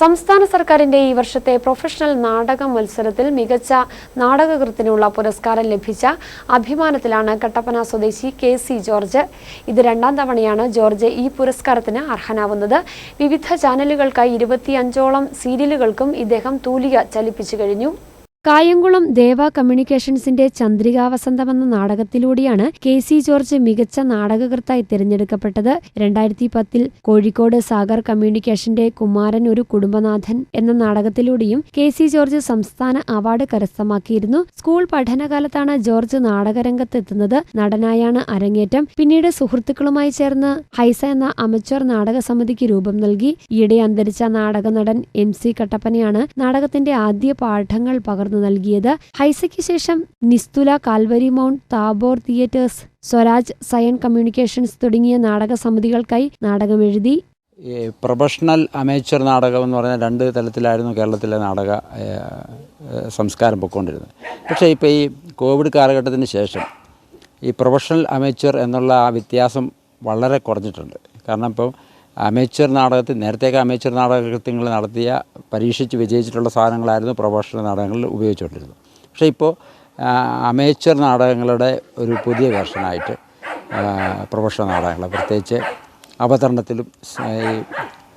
സംസ്ഥാന സർക്കാരിന്റെ ഈ വർഷത്തെ പ്രൊഫഷണൽ നാടക മത്സരത്തിൽ മികച്ച നാടകകൃത്തിനുള്ള പുരസ്കാരം ലഭിച്ച അഭിമാനത്തിലാണ് കട്ടപ്പന സ്വദേശി കെ സി ജോർജ്. ഇത് രണ്ടാം തവണയാണ് ജോർജ് ഈ പുരസ്കാരത്തിന് അർഹനാവുന്നത്. വിവിധ ചാനലുകൾക്കായി ഇരുപത്തിയഞ്ചോളം സീരിയലുകൾക്കും ഇദ്ദേഹം തൂലിക ചലിപ്പിച്ചു കഴിഞ്ഞു. കായംകുളം ദേവ കമ്മ്യൂണിക്കേഷൻസിന്റെ ചന്ദ്രികാവസന്തം എന്ന നാടകത്തിലൂടെയാണ് കെ സി ജോർജ് മികച്ച നാടകകൃത്തായി തിരഞ്ഞെടുക്കപ്പെട്ടത്. രണ്ടായിരത്തി പത്തിൽ കോഴിക്കോട് സാഗർ കമ്മ്യൂണിക്കേഷന്റെ കുമാരൻ ഒരു കുടുംബനാഥൻ എന്ന നാടകത്തിലൂടെയും കെ സി ജോർജ് സംസ്ഥാന അവാർഡ് കരസ്ഥമാക്കിയിരുന്നു. സ്കൂൾ പഠനകാലത്താണ് ജോർജ് നാടകരംഗത്തെത്തുന്നത്. നടനായാണ് അരങ്ങേറ്റം. പിന്നീട് സുഹൃത്തുക്കളുമായി ചേർന്ന് ഹൈസ എന്ന അമച്വർ നാടക സമിതിക്ക് രൂപം നൽകി. ഈയിടെ അന്തരിച്ച നാടക നടൻ എം സി കട്ടപ്പനയാണ് നാടകത്തിന്റെ ആദ്യ പാഠങ്ങൾ പകർന്നു നൽകിയത്. ഹൈസയ്ക്ക് ശേഷം Nisthula Calvary Mount Tabor theatres Swaraj സയൻ കമ്മ്യൂണിക്കേഷൻസ് തുടങ്ങിയ നാടക സമിതികൾക്കായി നാടകമെഴുതി. ഈ പ്രൊഫഷണൽ അമേച്ചർ നാടകം എന്ന് പറഞ്ഞാൽ രണ്ട് തലത്തിലായിരുന്നു കേരളത്തിലെ നാടക സംസ്കാരം പൊയ്ക്കൊണ്ടിരുന്നത്. പക്ഷേ ഇപ്പോൾ ഈ കോവിഡ് കാലഘട്ടത്തിന് ശേഷം ഈ പ്രൊഫഷണൽ അമേച്ചർ എന്നുള്ള ആ വ്യത്യാസം വളരെ കുറഞ്ഞിട്ടുണ്ട്. കാരണം ഇപ്പോൾ അമേച്ചർ നാടകത്തിൽ നേരത്തെയൊക്കെ അമേച്ചർ നാടകൃത്യങ്ങൾ നടത്തിയ പരീക്ഷിച്ച് വിജയിച്ചിട്ടുള്ള സാധനങ്ങളായിരുന്നു പ്രൊഫഷണൽ നാടകങ്ങളിൽ ഉപയോഗിച്ചുകൊണ്ടിരുന്നത്. പക്ഷേ ഇപ്പോൾ അമേച്ചർ നാടകങ്ങളുടെ ഒരു പുതിയ വേർഷനായിട്ട് പ്രൊഫഷണൽ നാടകങ്ങൾ പ്രത്യേകിച്ച് അവതരണത്തിലും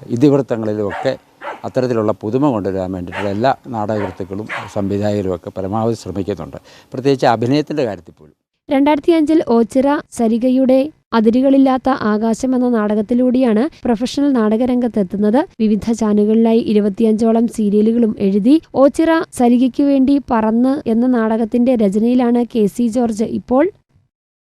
ഇതിവൃത്തങ്ങളിലുമൊക്കെ അത്തരത്തിലുള്ള പുതുമ കൊണ്ടുവരാൻ വേണ്ടിയിട്ടുള്ള എല്ലാ നാടകകൃത്തുക്കളും സംവിധായകരും ഒക്കെ പരമാവധി ശ്രമിക്കുന്നുണ്ട്. പ്രത്യേകിച്ച് അഭിനയത്തിന്റെ കാര്യത്തിൽ പോലും. രണ്ടായിരത്തി അഞ്ചിൽ ഓച്ചിറ സരികയുടെ അതിരുകളില്ലാത്ത ആകാശം എന്ന നാടകത്തിലൂടെയാണ് പ്രൊഫഷണൽ നാടകരംഗത്തെത്തുന്നത്. വിവിധ ചാനലുകളിലായി ഇരുപത്തിയഞ്ചോളം സീരിയലുകളും എഴുതി ഓച്ചിറ സരികയ്ക്കു വേണ്ടി പറന്ന് എന്ന നാടകത്തിന്റെ രചനയിലാണ് കെ സി ജോർജ് ഇപ്പോൾ